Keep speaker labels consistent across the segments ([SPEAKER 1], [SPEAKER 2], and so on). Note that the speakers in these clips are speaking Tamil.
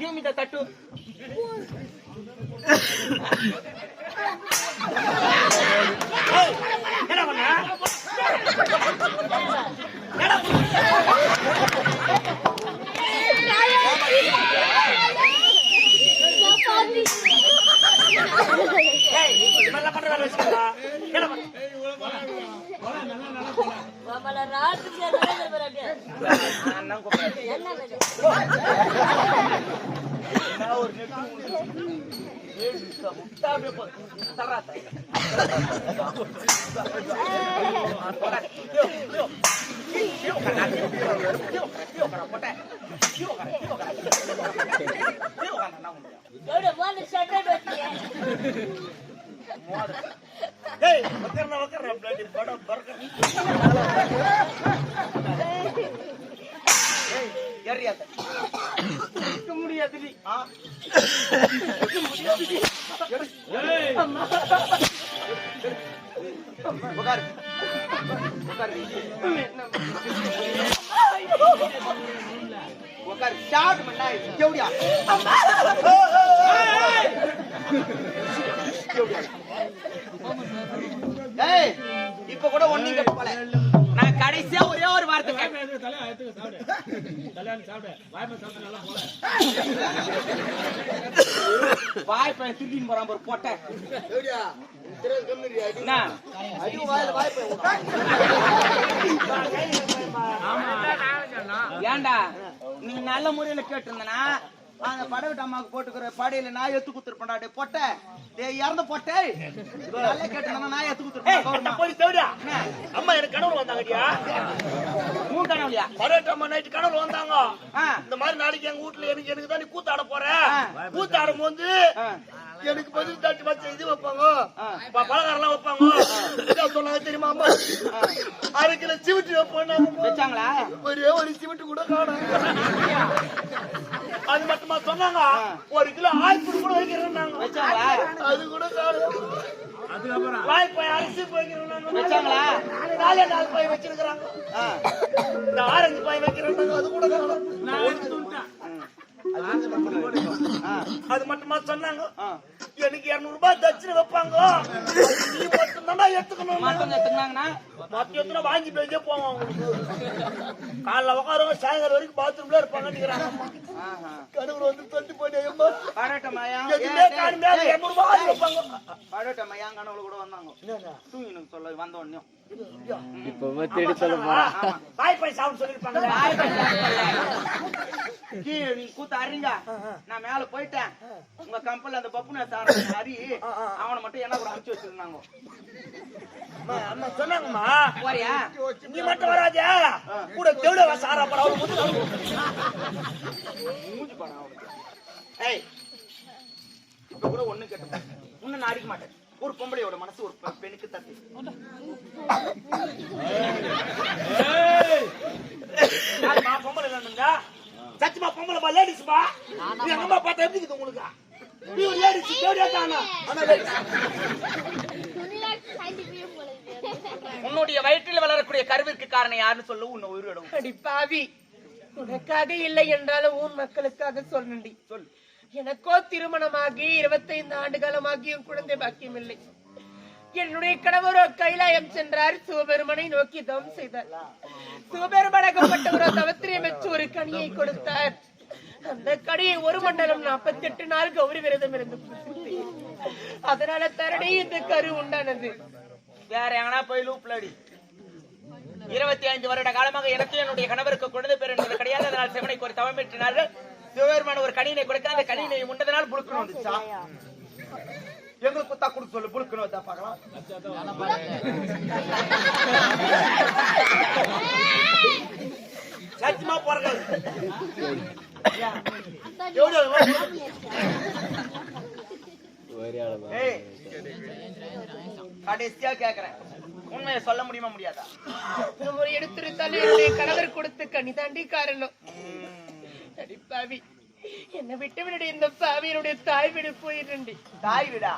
[SPEAKER 1] give me the tattoo. என்ன பண்ண? என்னடா பண்ண? ஏய், இது மாதிரிலாம் பண்ற வேலை வச்சுக்கோடா. என்ன பண்ண? நான் தான் கூப்பிடுறேன். ஷாட் பண்ணா எவ்வளியா? இப்ப கூட ஒன்னு போல கடைசியா ஒரே ஒரு வார்த்தை கேட்டேன். வாய் பையன் திருடின்னு போறான் பாரு பொட்டை? ஏன்டா நீங்க நல்ல முறையில கேட்டிருந்தனா? அந்த படவிட்ட அம்மாவுக்கு போட்டுக்கிற படையில நான் எத்து குத்துருப்பேன்டா டே பொட்டை. டேய் இறந்த பொட்டை. நல்லா கேட்டிருந்தா நான் எத்து குத்துருப்பேன்
[SPEAKER 2] போய் தேடியா அம்மா எனக்கு கனவு வந்தாங்கடியா?
[SPEAKER 1] உன் கனவுலையா?
[SPEAKER 2] பரேட் அம்மா நைட்டு கனவு வந்தாங்க. இந்த மாதிரி நாளைக்கு எங்க வீட்டுல எனக்கு எனக்கு தான் நீ கூத்தாட போற. கூத்தாடும் போது. எனக்கு பதில் தட்டி வச்ச இது வைப்பாங்க.
[SPEAKER 1] ஆ.
[SPEAKER 2] ப- பலகாரம் எல்லாம் வைப்பாங்க சொன்னாங்க தெரியுமா அம்மா? அரை கிலோ சிமிட்டி வைப்போம்
[SPEAKER 1] வச்சாங்களா?
[SPEAKER 2] ஒரே ஒரு சிமிட்டு கூட காணும் அது மட்டுமா சொன்னாங்க? ஒரு கிலோ ஆயிரத்தி கூட வைக்கிறேன்னாங்க
[SPEAKER 1] வச்சாங்களா?
[SPEAKER 2] அது கூட வாய்ப்பாய் அரிசி
[SPEAKER 1] வச்சாங்களா?
[SPEAKER 2] நாலே நாலு பாய் வச்சிருக்கிறாங்க. இந்த ஆரஞ்சு பாய் வைக்கிறேன் அது கூட. அது மட்டுமா சொன்னாங்க. எனக்கு இருநூறு ரூபாய் தட்சணை வைப்பாங்க நீ மட்டும் தான் எடுத்துக்கணும்
[SPEAKER 1] மத்தவங்க எடுத்துக்கினாங்கன்னா
[SPEAKER 2] மத்த எத்தனை வாங்கி போயிட்டே போவாங்க அவங்களுக்கு காலைல உட்காருங்க சாயங்காலம் வரைக்கும் பாத்ரூம்ல இருப்பாங்க
[SPEAKER 1] ஆஹா.
[SPEAKER 2] கடுவுல வந்து தள்ளி போயிட்டே அம்மா
[SPEAKER 1] பாராட்டம்மாயா
[SPEAKER 2] எதுவுமே காணுமே அது இருநூறு ரூபாய் வைப்பாங்க.
[SPEAKER 1] பாராட்டம்மாயா கனவுல கூட வந்தாங்க. தூங்கினு சொல்ல வந்த உடனே.
[SPEAKER 2] பாய் பாய் சாப்பிட்டு சொல்லிருப்பாங்க
[SPEAKER 1] பாய். கீழே நீ கூத்த அறிங்க நான் மேல போயிட்டேன். உங்க கம்பெனில அந்த பப்புனா சார் ஹரி அவனை மட்டும் என்ன கூட அனுப்பிச்சு வச்சிருந்தாங்க.
[SPEAKER 2] அம்மா, அம்மா சொன்னாங்கம்மா.
[SPEAKER 1] போறியா?
[SPEAKER 2] நீ மட்டும் வராதே கூட தேவட சாரா படம்
[SPEAKER 1] மூஞ்சி அவனுக்கு ஏய் கூட ஒண்ணு கேட்டேன் உன்னை நான் அடிக்க மாட்டேன். ஒரு பொம்பளையோட மனசு ஒரு பெண்ணுக்கு தட்டு.
[SPEAKER 2] யாரும்மா, பொம்பளை இல்லைன்னுங்க? சத்தியமா பொம்பளைப்பா, ladiesப்பா. நீ எங்கம்மா பார்த்தா எப்படி இருக்குது உங்களுக்கு? நீ ஒரு ladies, தேவடியா தானா? ஆனா.
[SPEAKER 1] உன்னுடைய வயிற்றில் வளரக்கூடிய கருவிற்கு காரணம் யாருன்னு சொல்லு உன்னை உயிரிடும்
[SPEAKER 3] அடி பாவி உனக்காக இல்லை என்றாலும் ஊன் மக்களுக்காக சொல்லண்டி
[SPEAKER 1] சொல்லு
[SPEAKER 3] எனக்கோ திருமணமாகி இருபத்தைந்து ஆண்டு காலமாகியும் குழந்தை பாக்கியம் இல்லை என்னுடைய கணவரோ கைலாயம் சென்றார். சிவபெருமனை நோக்கி தவம் செய்தார். சிவபெருமனகப்பட்டவரோ தவத்திரியம் வச்சு ஒரு கனியை கொடுத்தார். அந்த கனியை ஒரு மண்டலம் நாற்பத்தி எட்டு நாள் கௌரி விரதம் இருந்து. அதனால தரணி இந்த கரு உண்டானது.
[SPEAKER 1] வேற எங்கனா போய் லூப்லடி இருபத்தி ஐந்து வருட காலமாக எனக்கு என்னுடைய கணவருக்கு குழந்தை பேர் என்பது கிடையாது. அதனால் சிவனைக்கு ஒரு தவம் பெற்றினார்கள் சிவபெருமான ஒரு கனியினை கொடுக்க அந்த கனியினை உண்டதனால் புழுக்கணும். வந்துச்சா எங்களுக்கு குத்தா கொடுக்க சொல்லு புழுக்கணும் வந்தா பார்க்கலாம்.
[SPEAKER 2] சத்தியமா
[SPEAKER 1] ஏய் கடைசியா கேக்குறேன். உண்மையை சொல்ல முடியுமா முடியாதா?
[SPEAKER 3] ஒரு எடுத்துரைத்தால் என்னுடைய கணவர் கொடுத்த கனி தாண்டி காரணம் அடி பாவி. என்னை விட்டு விட இந்த என்னுடைய தாய் வீடு போயிடுண்டி
[SPEAKER 1] தாய் விடா?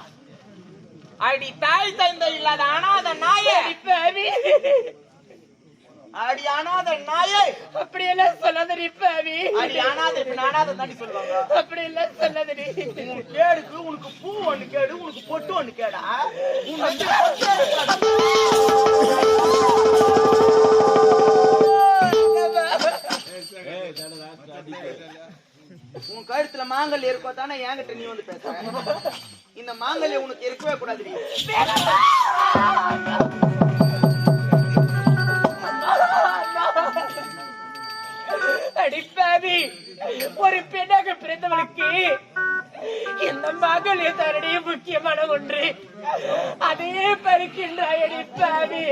[SPEAKER 1] அடி தாய் தந்தை இல்லாத அனாத நாயே.
[SPEAKER 3] பாவி.
[SPEAKER 1] அடி அனாத நாயே.
[SPEAKER 3] அப்படியெல்லாம் சொல்லாதடி பாவி.
[SPEAKER 1] அடி அனாத இப்ப அனாத தாண்டி சொல்லுவாங்க.
[SPEAKER 3] அப்படியெல்லாம் சொல்லாதடி.
[SPEAKER 1] உன் கேடுக்கு உனக்கு பூ ஒண்ணு கேடு உனக்கு பொட்டு ஒண்ணு கேடா? உனக்கு. உன் கழுத்துல மாங்கல் இருக்கோ தானே என்கிட்ட நீ வந்து பேச இந்த மாங்கல்ய உனக்கு இருக்கவே கூடாது
[SPEAKER 3] அடிப்பாதி ஒரு பெண்ணாக பிறந்தவளுக்கு இந்த மகளே தன்னுடைய முக்கியமான ஒன்று. அதையே பறிக்கின்றாய் அடிப்பாதி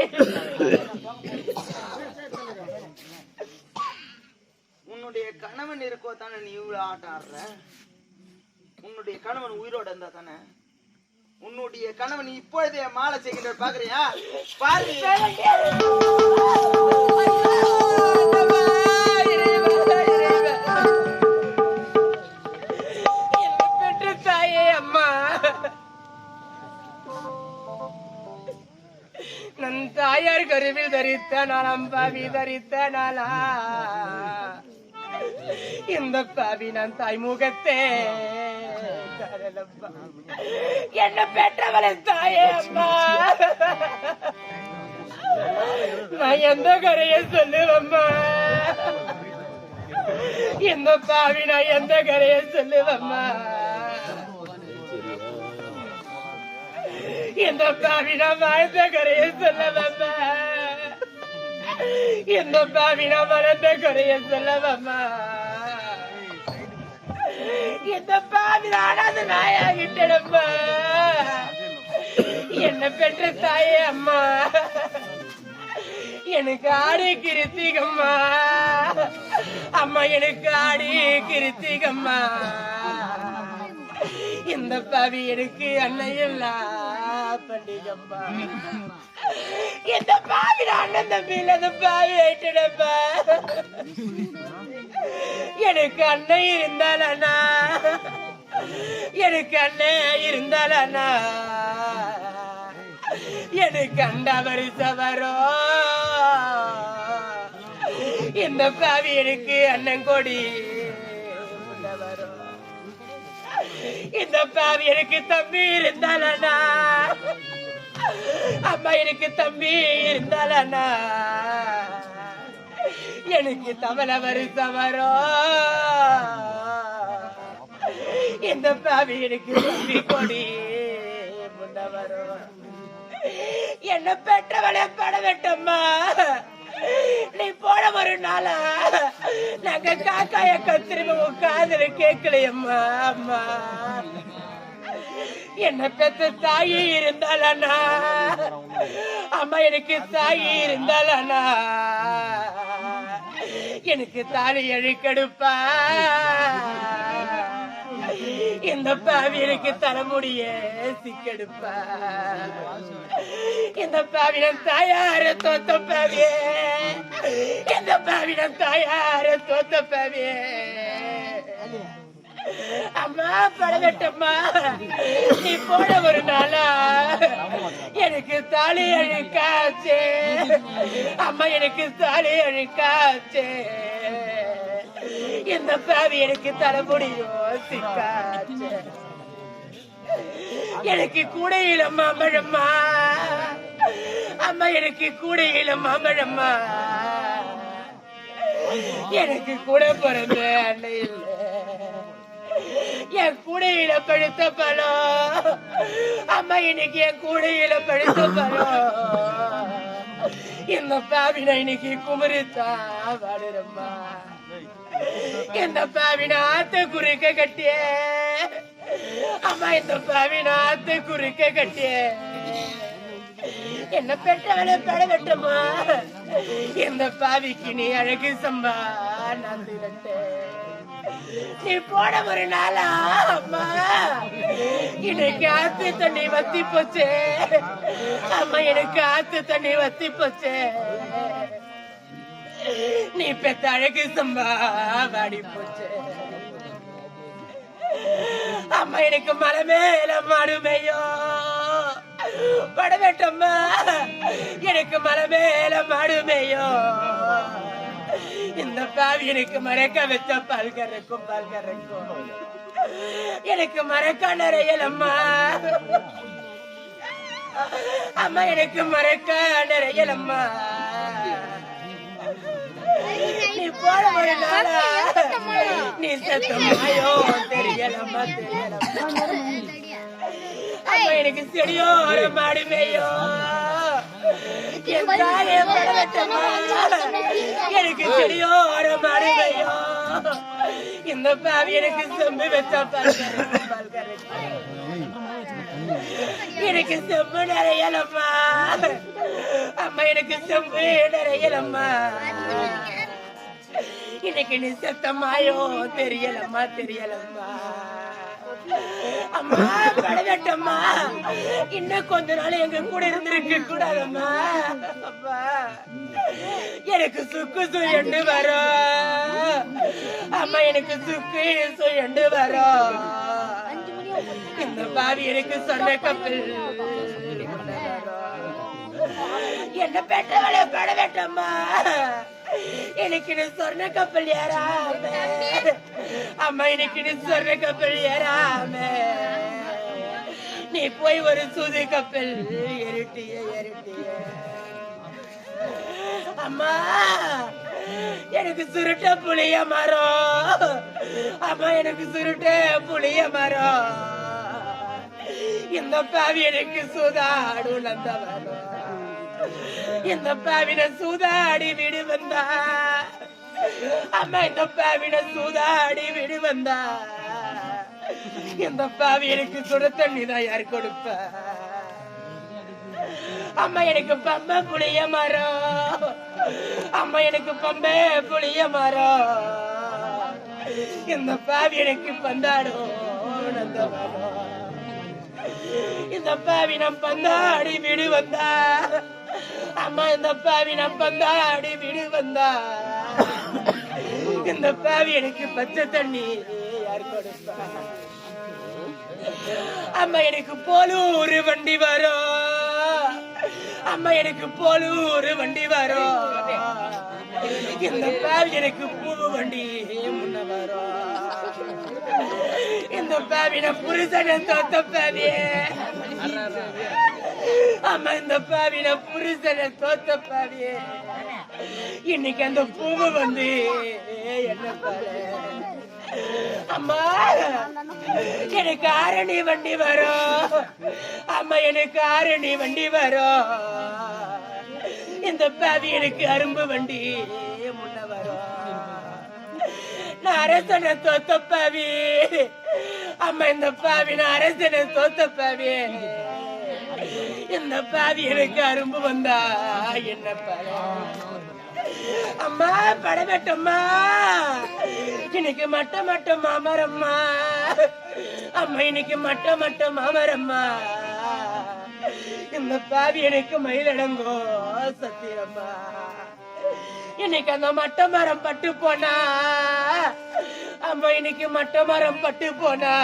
[SPEAKER 1] உன்னுடைய கணவன் இருக்கோ தானே நீ இவ்வளோ ஆட்டம் ஆடுற உன்னுடைய கணவன் உயிரோட இருந்தா தானே? உன்னுடைய கணவன் இப்பொழுதே மாலை செய்கின்ற பாக்குறியா பாரு
[SPEAKER 3] பெற்ற தாயே அம்மா நன் தாயார் கருவில் தரித்த நாளாம் பாவி தரித்த நாளா. இந்த பாவி நான் தாய் என்ன பெற்றவளை தாயே அம்மா. நான் எந்த கரையை சொல்லுவம்மா இந்த பாவி நான் எந்த கரையை சொல்லுவம்மா இந்த பாவி நான் வாழ்ந்த கரைய சொல்லவம்மா இந்த பாவி நான் வளர்ந்த கரைய சொல்லவம்மா இந்த பாவி நானாவது நாயாகிட்டடம்மா என்ன பெற்ற தாயே அம்மா? எனக்கு ஆடி கிருத்திகம்மா. அம்மா எனக்கு ஆடி கிருத்திகம்மா. இந்த பாவி எனக்கு அன்னையெல்லாம் பண்டிகம்மா இந்த பாவி அண்ணன் தம்பி அந்த பாவி ஆயிட்டுடப்பா எனக்கு அண்ணன் இருந்தால் எனக்கு அண்ணன் இருந்தாலண்ணா. எனக்கு அண்டா வருஷவரோ இந்த பாவி எனக்கு அண்ணன் கொடி. வரும் இந்த பாவி எனக்கு தம்பி இருந்தாலண்ணா. அம்மா எனக்கு தம்பி இருந்தாலண்ணா. எனக்கு தவளை வருஷம் வரும். இந்த பாவி எனக்கு தம்பி கொடி முன்ன வரும். என்ன பெற்றவளை பட வெட்டம்மா நீ போன ஒரு நாளா நாங்க காக்காய கத்திரிம காதல கேட்கலையம்மா அம்மா. என்ன பெத்த தாயி இருந்தாலண்ணா அம்மா எனக்கு தாயி இருந்தாலண்ணா எனக்கு தாலி அழிக்கடுப்பா இந்த பாவி எனக்கு தலைமுடிய சிக்கெடுப்பா? இந்த பாவிடம் தாயார தோத்த பாவியே? இந்த பாவிடம் தாயார தோத்த பாவியே? அம்மா படகட்டம்மா நீ போன ஒரு நாளா? எனக்கு தாலி அழுக்காச்சே அம்மா எனக்கு தாலி அழுக்காச்சே இந்த பாவி எனக்கு தர முடியும்? எனக்கு கூடையில மாமழம்மா அம்மா எனக்கு கூடையில மாமழம்மா எனக்கு கூட பிறந்த அண்ணன் இல்ல. என் கூடையில பழுத்த பழம். அம்மா இன்னைக்கு என் கூடையில பழுத்த பழம். இந்த பாவினை இன்னைக்கு குமரித்தா வாடுறம்மா. இந்த பாவினாத்த குறுக்க கட்டிய. அம்மா இந்த பாவினாத்த குறுக்க கட்டிய. என்ன பெற்றவன பட வெட்டமா இந்த பாவிக்கு நீ அழகு சம்பா நான் திரட்டேன். நீ போன ஒரு நாளா அம்மா? எனக்கு ஆத்து தண்ணி வத்தி போச்சே. அம்மா எனக்கு ஆத்து தண்ணி வத்தி போச்சே. நீ பெத்த அழகு சம்பா வாடி போச்சு. அம்மா எனக்கு மலை மேல மடுமையோ படவேட்டம்மா எனக்கு மலை மேல மாடுமேயோ இந்த பாவி எனக்கு மறைக்க வச்ச பால் கறக்கும் எனக்கு மறக்க நிறையலம்மா. அம்மா எனக்கு மறக்க நிறையலம்மா. நீ போட ஒரு நீ செத்தமாயோ தெரியலம்மா தெரியலம்மா எனக்கு செடியோ ஒரு மாடு மேயோ எனக்கு செடியோ ஒரு மாடு மேயோ இந்த பாவி எனக்கு செம்பு வச்சா எனக்கு செம்பு நிறையலம்மா. அம்மா எனக்கு செம்பு நிறையலம்மா. இன்னைக்கு நீ செத்தம்மாயோ? தெரியலம்மா தெரியலம்மா. அம்மா படவேட்டம்மா இன்னும் கொஞ்ச நாள் எங்க கூட இருந்திருக்க கூடாதம்மா. அப்பா எனக்கு சுக்கு சுயண்டு வரும் அம்மா எனக்கு சுக்கு சுயண்டு வரும் இந்த பாவி எனக்கு சொன்ன கப்பல். என்ன பெற்றவளை படவேட்டம்மா எனக்கு நீ சொர்ண கப்பல் ஏறாம. அம்மா எனக்கு நீ சொர்ண கப்பல் ஏறாம. நீ போய் ஒரு சூது கப்பல் எருட்டிய எருட்டிய அம்மா எனக்கு சுருட்ட புளிய மரம். அம்மா எனக்கு சுருட்ட புளிய மரம். இந்த பாவி எனக்கு சூதாடு நந்த இந்த பாவிட சூதாடி விடு வந்தா. அம்மா இந்த பாவிட சூதாடி விடு வந்தா. இந்த பாவி எனக்கு சுட தண்ணி தான் யார் கொடுப்ப? அம்மா எனக்கு பம்ப புளிய மரம். அம்மா எனக்கு பம்பை புளிய மரம். இந்த பாவி எனக்கு பந்தாடும் இந்த பாவி நம் பந்தாடி விடு வந்தா. அம்மா இந்த பாவி நம் பந்தாடி விடு வந்தா. இந்த பாவி எனக்கு பச்சை தண்ணி யார் கொடுப்பா? அம்மா எனக்கு போலூர் வண்டி வரும். அம்மா எனக்கு போலூர் வண்டி வரும். இந்த பாவி எனக்கு பூ வண்டி முன்ன வரும். இந்த பாவின புருஷன தோத்த பாவியே. அம்மா இந்த பாவின புருஷனை தோத்த பாவியே இன்னைக்கு அந்த பூவு வந்து என்ன அம்மா எனக்கு ஆரணி வண்டி வரும். அம்மா எனக்கு ஆரணி வண்டி வரும். இந்த பாவி எனக்கு அரும்பு வண்டி முன்ன வரும். நான் அரசனை தோத்த பாவி. அம்மா இந்த பாவி நான் அரசனை தோத்த பாவி. இந்த பாவி எனக்கு அரும்பு வந்தா? என்ன அம்மா படகட்டம்மா. இன்னைக்கு மட்ட மட்ட மாமரம்மா. அம்மா இன்னைக்கு மட்ட மட்ட மாமரம்மா. இந்த பாவி எனக்கு மயிலடங்கோ சத்தியம்மா. இன்னைக்கு அந்த மட்ட மரம் பட்டு போனா? அம்மா இன்னைக்கு மட்ட மரம் பட்டு போனா?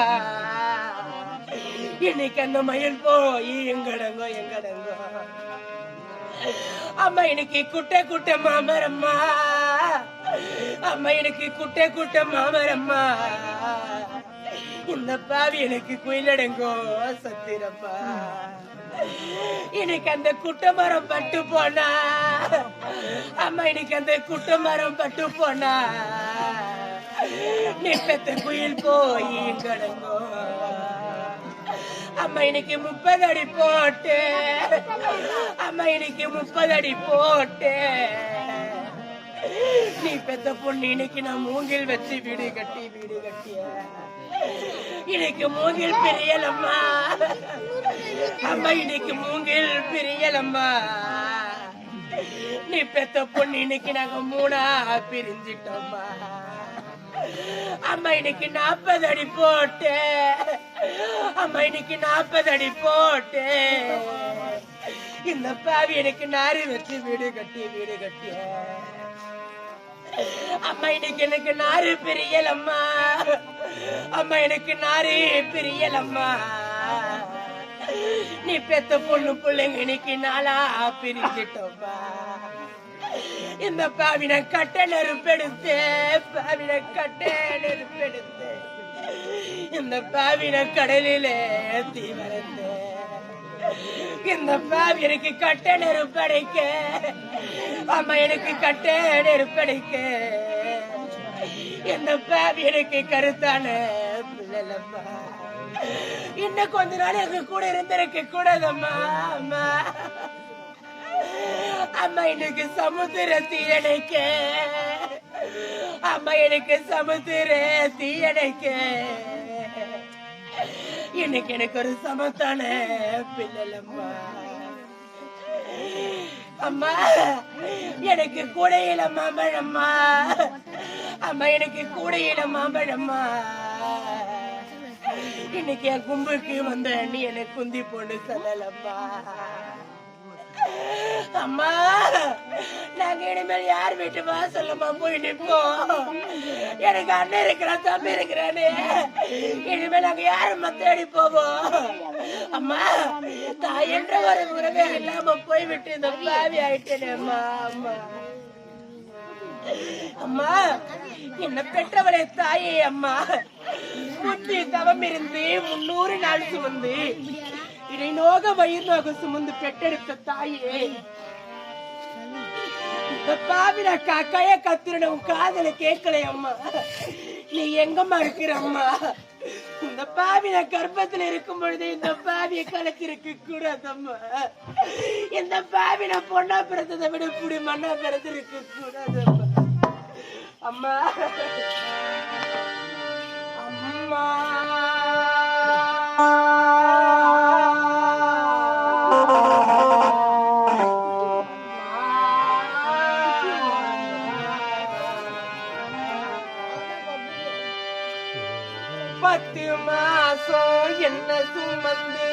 [SPEAKER 3] இன்னைக்கு அந்த மயில் போய் எங்கடங்கோ எங்கடங்கோ. அம்மா இன்னைக்கு குட்டை குட்டை மாமரம்மா. அம்மா எனக்கு குட்டை குட்டை மாமரம்மா. உன்ன பாவி எனக்கு குயிலடங்கோ சத்திரப்பா. எனக்கு அந்த குட்டை மரம் பட்டு போனா. அம்மா எனக்கு அந்த குட்டை மரம் பட்டு போனா. நிப்பத்த குயில் போய் கடங்கோ அம்மா இன்னைக்கு முப்பது அடி போட்டு. அம்மா இன்னைக்கு முப்பது அடி போட்டு. நீ பெத்த பொண்ணு இன்னைக்கு நான் மூங்கில் வச்சு வீடு கட்டி வீடு கட்டிய. இன்னைக்கு மூங்கில் பிரியலம்மா. அம்மா இன்னைக்கு மூங்கில் பிரியலம்மா. நீ பெத்த பொண்ணு இன்னைக்கு நாங்க மூணா பிரிஞ்சிட்டோம்மா. அம்மா இன்னைக்கு நாற்பது அடி போட்டு. அம்மா இன்னைக்கு நாற்பது அடி போட்டு. இந்த பாவி எனக்கு நாரி வச்சு வீடு கட்டி வீடு கட்டி. அம்மா இன்னைக்கு எனக்கு நாறு பிரியலம்மா. அம்மா எனக்கு நாறு பிரியலம்மா. நீ பெத்த பொண்ணு பிள்ளைங்க இன்னைக்கு நாளா பிரிஞ்சிட்டோம்மா. இந்த பாவின கட்ட நெருப்பெடுத்து பாவின கட்ட நெருப்பெடுத்து இந்த பாவின கடலிலே தீ வளர்த்து இந்த பாவி எனக்கு கட்ட நெருப்படைக்க அம்மா எனக்கு கட்ட நெருப்படைக்க இந்த பாவி எனக்கு கருத்தான பிள்ளைலம்மா இன்னும் கொஞ்ச நாள் எங்க கூட இருந்திருக்க கூடாதம்மா அம்மா. அம்மா எனக்கு சமுத்திர தீயணைக்க. அம்மா எனக்கு சமுத்திர தீயணைக்க. இன்னைக்கு எனக்கு ஒரு சமத்தான பிள்ளலம்மா. அம்மா எனக்கு கூடையில மாம்பழம்மா. அம்மா எனக்கு கூடையில மாம்பழம்மா. இன்னைக்கு என் கும்புக்கு வந்த நீ எனக்கு குந்தி பொண்ணு சொல்லலம்மா. அம்மா நாங்க இனிமேல் யார் வீட்டு வாசல்லம்மா போய் நிற்போம் எனக்கு அண்ணன் இருக்கிறான் தம்பி இருக்கிறானே. இனிமேல் நாங்க யாரம்மா தேடி போவோம்? அம்மா தாய் என்ற ஒரு உறவே இல்லாம போய்விட்டு இந்த பாவி ஆயிட்டேனே அம்மா அம்மா. அம்மா என்ன பெற்றவளே தாயே அம்மா. புத்தி தவம் இருந்து முன்னூறு நாள் சுமந்து இதை நோக வயிறு நோக சுமந்து பெற்றெடுத்த தாயே. இந்த பாவின காக்காய உன் காதல கேட்கல அம்மா. நீ எங்கம்மா இருக்கிற அம்மா? இந்த பாவின கர்ப்பத்துல இருக்கும் பொழுது இந்த பாவிய கலத்திருக்க கூடாதம்மா. இந்த பாவின பொண்ணா பிறந்ததை விட இப்படி மண்ணா பிறந்திருக்கு கூடாதம்மா. அம்மா. அம்மா. பத்து என்ன சுமந்தே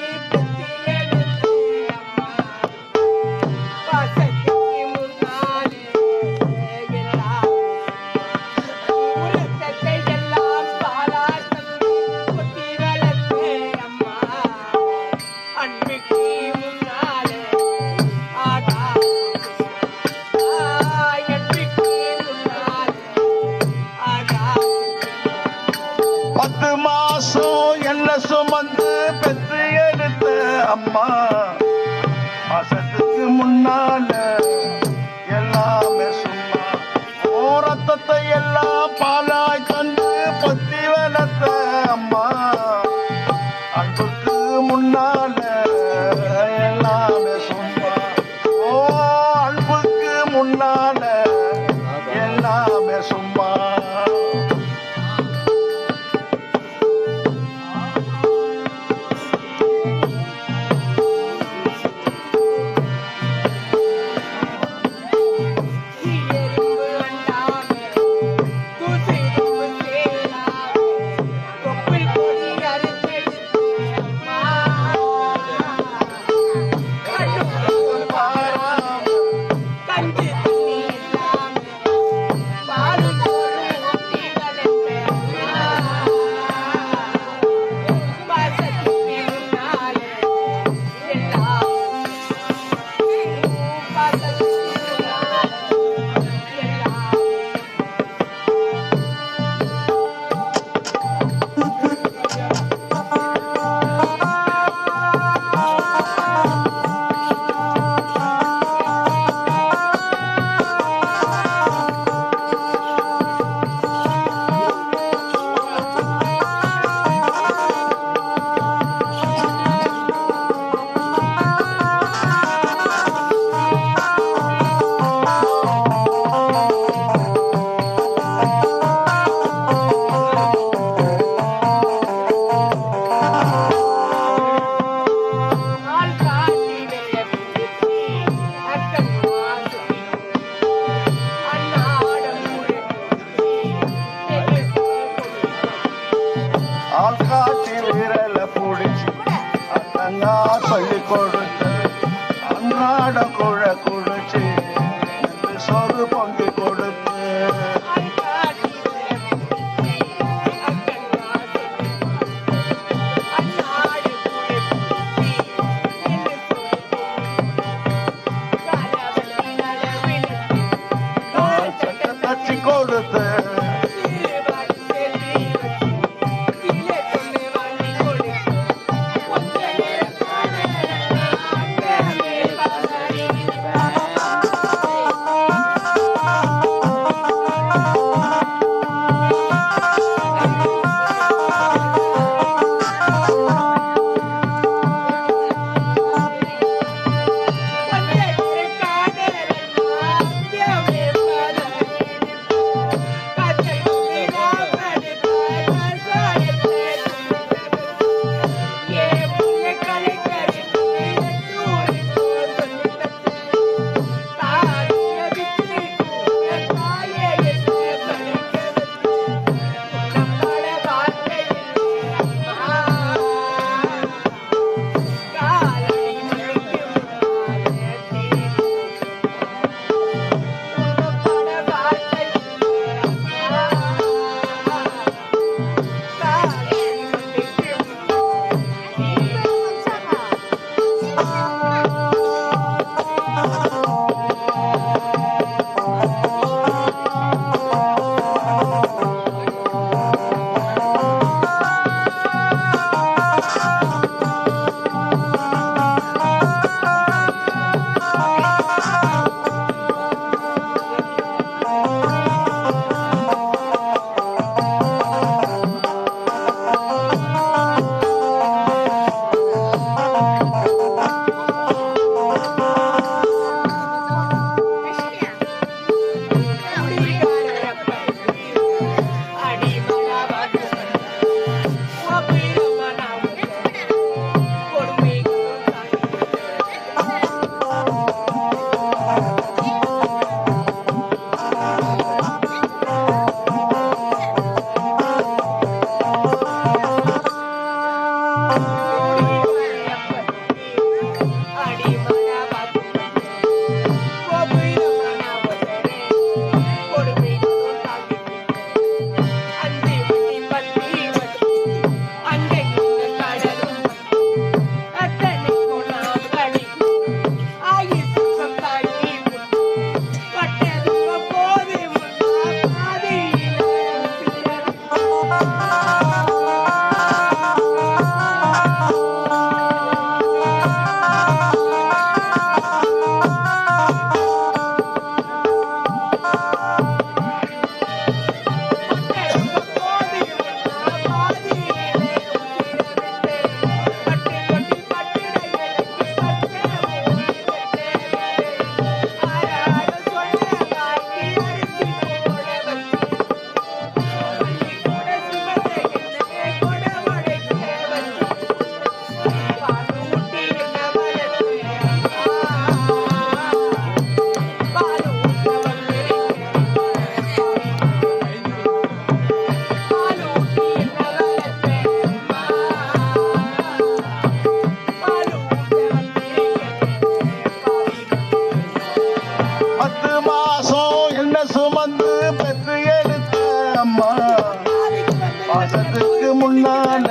[SPEAKER 3] முன்னால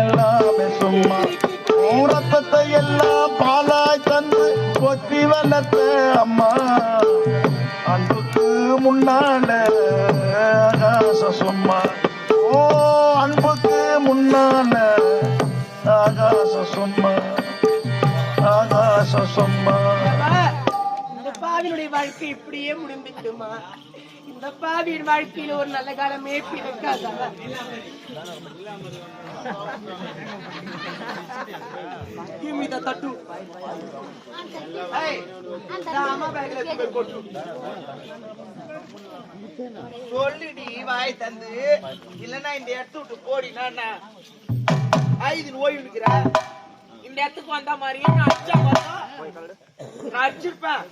[SPEAKER 3] எல்லாமே
[SPEAKER 4] சும்மா. உன் ரத்தத்தை எல்லாம் பாலாய் தந்து கொத்தி வளர்த்த அம்மா. அன்புக்கு முன்னால ஆகாச சும்மா. ஓ அன்புக்கு முன்னால ஆகாச சும்மா. ஆகாச சும்மா.
[SPEAKER 3] பாவினுடைய வாழ்க்கை இப்படியே முடிந்துட்டுமா இந்த பாவியின் வாழ்க்கையில ஒரு நல்ல காலமே பிறக்காதா
[SPEAKER 1] சொல்லுடி வாய் தந்து. இல்லன்னா இந்த இடத்த விட்டு போடினா நான்? ஐது ஓய்வு இருக்கிற இந்த இடத்துக்கு வந்த மாதிரியே நான் அடிச்சா பார்த்தா நான் அடிச்சிருப்பேன்.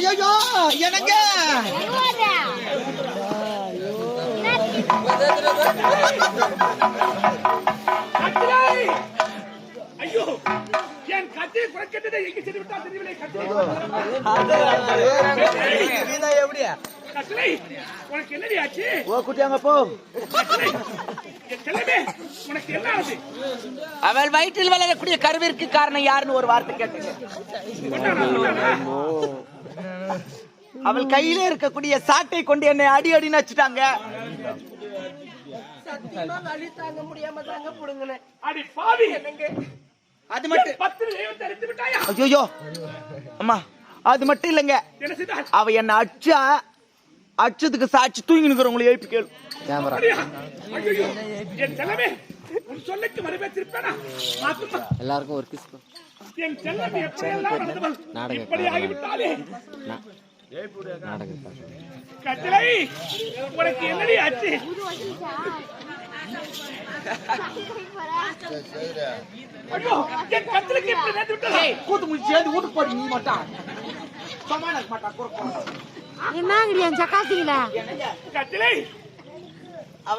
[SPEAKER 1] ஐயோ எனக்கு!
[SPEAKER 5] ஐயோ என் கத்தியை குறைக்கட்டதை எங்கே சென்று விட்டால் தெரியவில்லை கட்டிலை
[SPEAKER 1] எப்படியா
[SPEAKER 5] கட்டிலை உனக்கு என்னடி ஆச்சு?
[SPEAKER 1] ஓ குட்டியாங்க போ.
[SPEAKER 5] கட்டிலை என் செல்லமே உனக்கு என்ன ஆச்சு
[SPEAKER 1] அவள் வயிற்றில் வளரக்கூடிய கருவிற்கு காரணம் யாருன்னு ஒரு வார்த்தை கேட்டீங்க. அவள் கையில இருக்கக்கூடிய சாட்டை கொண்டு என்னை அடி அடின்னு வச்சுட்டாங்க
[SPEAKER 3] சத்தியமா வலி தாங்க முடியாம தாங்க புடுங்கினேன்.
[SPEAKER 5] அடி பாவி.
[SPEAKER 3] என்னங்க?
[SPEAKER 1] அது மட்டும் ஐயோ அம்மா அது மட்டும் இல்லைங்க. அவ என்ன அடிச்சா அடிச்சதுக்கு சாட்சி தூங்கி நிக்கிறவங்களை எழுப்பி கேளு.
[SPEAKER 5] மாத்துமா
[SPEAKER 6] எல்லாருக்கும் ஒரு கிஸ் நாடகம்
[SPEAKER 5] கட்டளை உனக்கு என்னடி ஆச்சு? ஐயோ என் கத்தலுக்கு எப்படி நேர்ந்து விட்டதா?
[SPEAKER 1] கூத்து முடிச்சு சேர்ந்து வீட்டுக்கு போடி நீ மட்டும் சமான மாட்டா குறுக்க
[SPEAKER 7] என்னங்கடி என் சக்காத்திங்களா
[SPEAKER 1] அவ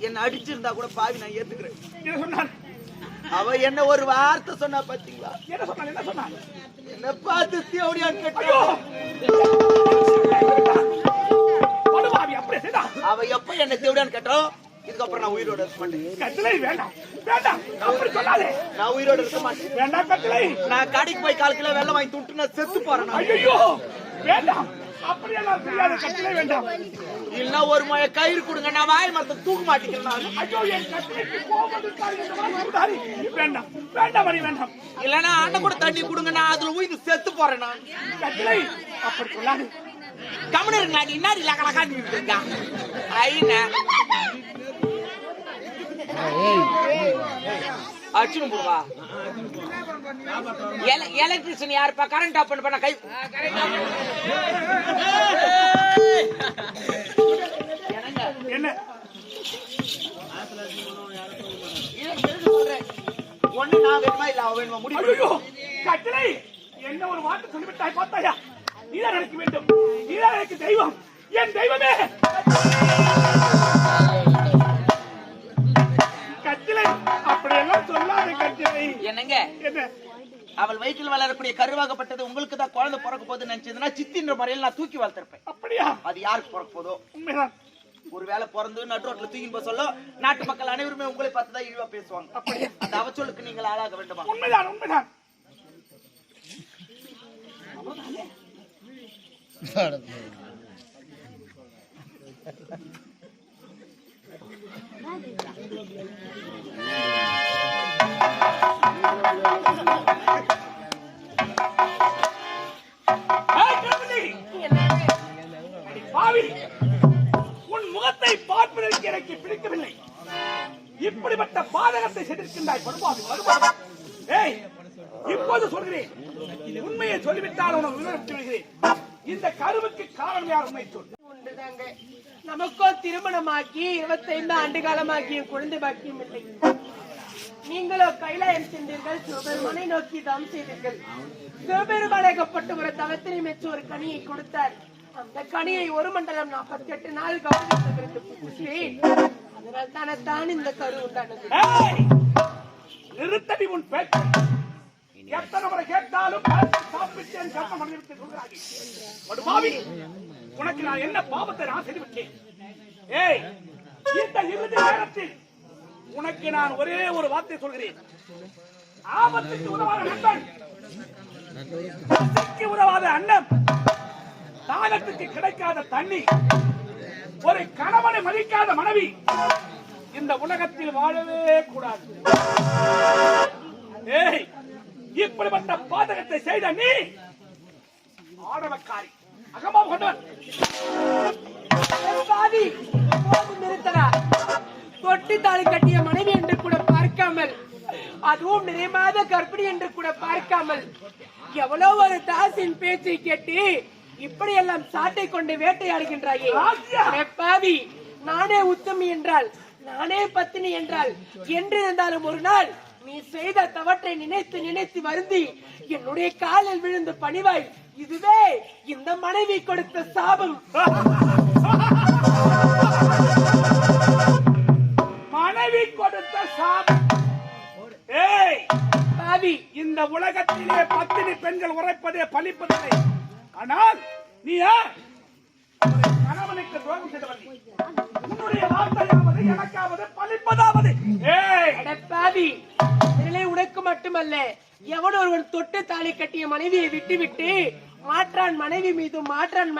[SPEAKER 1] என்ன அடிச்சிருந்தா கூட பாவி நான் ஏத்துக்கிறேன்.
[SPEAKER 5] என்ன சொன்னான்?
[SPEAKER 1] அவ என்ன ஒரு வார்த்தை சொன்னா பாத்தீங்களா?
[SPEAKER 5] என்ன சொன்னான்? என்ன சொன்னான்?
[SPEAKER 1] என்ன பார்த்து தேவடியான்னு
[SPEAKER 5] ஐயோ!
[SPEAKER 1] கேட்டா
[SPEAKER 5] படுவாவி அப்படியே செய்தா
[SPEAKER 1] அவ எப்ப என்ன தேவடியான்னு கேட்டோம் இதுக்கப்புறம் நான் உயிரோட இருக்க மாட்டேன்.
[SPEAKER 5] கட்டளை வேண்டாம் வேண்டாம். அப்படி சொல்லாதே.
[SPEAKER 1] நான் உயிரோட இருக்க மாட்டேன்.
[SPEAKER 5] வேண்டாம் கட்டளை.
[SPEAKER 1] நான் கடைக்கு போய் கால் கிலோ வெள்ளம் வாங்கி துட்டு நான் செத்து போறேன்.
[SPEAKER 5] ஐயோ வேண்டாம். அப்படியெல்லாம் செய்யாத கட்டளை வேண்டாம்.
[SPEAKER 1] இல்லைன்னா ஒரு முறை கயிறு கொடுங்க நான் வாய் மரத்தை தூக்க மாட்டேங்கிறேன்.
[SPEAKER 5] வேண்டாம் வேண்டாம் அடி வேண்டாம்.
[SPEAKER 1] இல்லைன்னா அண்ணன் கூட தண்ணி கொடுங்க நான் அதுல உயிந்து செத்து போறேன் நான்.
[SPEAKER 5] கட்டளை அப்படி சொல்லாது.
[SPEAKER 1] கம்முனு இருங்களா நீ என்ன லக லகா நீ இருக்கா? ஐன அச்சுன்னு போடுவா எலக்ட்ரிஷியன் யாருப்பா கரண்ட் ஆஃப் பண்ண கை
[SPEAKER 5] என்ன
[SPEAKER 1] ஒண்ணு நான் வேணுமா? இல்ல அவ வேணுமா? முடிவு
[SPEAKER 5] கட்டளை! என்ன ஒரு வார்த்தை சொல்லிவிட்டாய் பார்த்தாயா? நீதான் எனக்கு வேண்டும். நீதான் எனக்கு தெய்வம். என் தெய்வமே! சொல்லாத கட்டளை
[SPEAKER 1] என்னங்க?
[SPEAKER 5] என்ன?
[SPEAKER 1] அவள் வயிற்றில் வளரக்கூடிய கருவாகப்பட்டது உங்களுக்கு தான் குழந்தை பிறக்க போகுது நினைச்சதுன்னா சித்தின்ற முறையில் நான் தூக்கி வளர்த்திருப்பேன்.
[SPEAKER 5] அப்படியா?
[SPEAKER 1] அது யாருக்கு பிறக்க போதோ ஒருவேளை பிறந்து நடு ரோட்ல தூக்கி போக சொல்ல நாட்டு மக்கள் அனைவருமே உங்களை பார்த்து தான் இழிவா பேசுவாங்க.
[SPEAKER 5] அப்படியா?
[SPEAKER 1] அந்த அவச்சொலுக்கு நீங்கள் ஆளாக வேண்டுமா?
[SPEAKER 5] உண்மைதான் உண்மைதான். பாவி! உன் முகத்தை பார்ப்பதற்கு எனக்கு பிடிக்கவில்லை. இப்படிப்பட்ட பாதகத்தை செய்திருக்கின்றாய் படுபாவி ஏய் இப்போது சொல்கிறேன். உண்மையை சொல்லிவிட்டால் உனக்கு விவரித்து விடுகிறேன் இந்த கருவுக்கு காரணம் யார் உண்மை சொல்.
[SPEAKER 3] நமக்கோ திருமணமாக்கி இருபத்தைந்து ஆண்டு காலமாக்கிய குழந்தை பாக்கியம் இல்லை. நீங்களோ கைலாயம் சென்றீர்கள் சிவபெருமானை நோக்கி தவம் செய்தீர்கள் சிவபெருமானாகப்பட்ட ஒரு தவத்தினை மெச்சு ஒரு கனியை கொடுத்தார். அந்த கனியை ஒரு மண்டலம் நாற்பத்தி எட்டு நாள் கவனித்து அதனால் தான் இந்த கரு உண்டானது.
[SPEAKER 5] நிறுத்தடி உன் பேச்சு. எத்தனை முறை கேட்டாலும் பழத்தை உனக்கு நான் என்ன பாவத்தை நான் செய்துவிட்டேன் ஏய் இந்த இறுதி நேரத்தில் உனக்கு நான் ஒரே ஒரு வார்த்தை சொல்கிறேன். ஆபத்துக்கு உதவாத நண்பன் பசிக்கு உதவாத அண்ணன் தாகத்துக்கு கிடைக்காத தண்ணி ஒரு கணவனை மதிக்காத மனைவி இந்த உலகத்தில் வாழவே கூடாது. ஏய் இப்படிப்பட்ட பாதகத்தை செய்த நீ ஆடவக்காரி. அகமா கொண்டவன்
[SPEAKER 3] பாவி போதும் நிறுத்தடா தொட்டி தாலி கட்டிய மனைவி என்று கூட பார்க்காமல் அதுவும் நிறைமாத கர்ப்பிணி என்று கூட பார்க்காமல் எவ்வளவு ஒரு தாசின் பேச்சை கேட்டு இப்படி எல்லாம் சாட்டை கொண்டு வேட்டையாடுகின்றாயே. பாவி நானே உத்தமி என்றால் நானே பத்தினி என்றால் என்றிருந்தாலும் ஒரு நாள் நீ செய்த தவற்றை நினைத்து நினைத்து வருந்தி என்னுடைய காலில் விழுந்து பணிவாய் இதுவே இந்த மனைவி கொடுத்த சாபம்.
[SPEAKER 5] மனைவி கொடுத்த சாபம். ஏய்
[SPEAKER 3] பாவி
[SPEAKER 5] இந்த உலகத்திலே பத்தினி பெண்கள் உரைப்பதே பலிப்பதில்லை ஆனால் நீ கணவனுக்கு துரோகம் செய்தவள். உன்னுடைய வார்த்தையாவது எனக்காவது பலிப்பதாவது ஏய்.
[SPEAKER 3] பாவி உனக்கு மட்டுமல்ல. எவன் ஒருவன் தொட்டு தாலி கட்டிய மனைவியை விட்டுவிட்டு மாற்றான் மனைவி மீதும் மாற்றான்